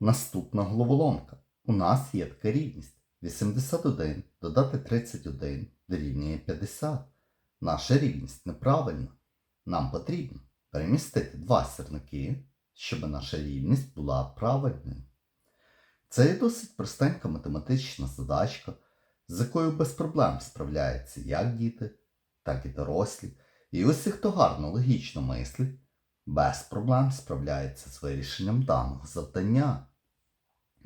Наступна головоломка. У нас є така рівність. 81 додати 31 дорівнює 50. Наша рівність неправильна. Нам потрібно перемістити два сірники, щоб наша рівність була правильною. Це є досить простенька математична задачка, з якою без проблем справляються як діти, так і дорослі. І усі, хто гарно логічно мислить, без проблем справляється з вирішенням даного завдання.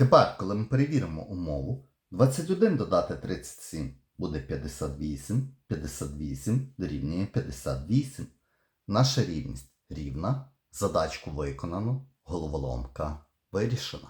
Тепер, коли ми перевіримо умову, 21 додати 37 буде 58, 58 дорівнює 58. Наша рівність рівна, задачку виконано, головоломка вирішена.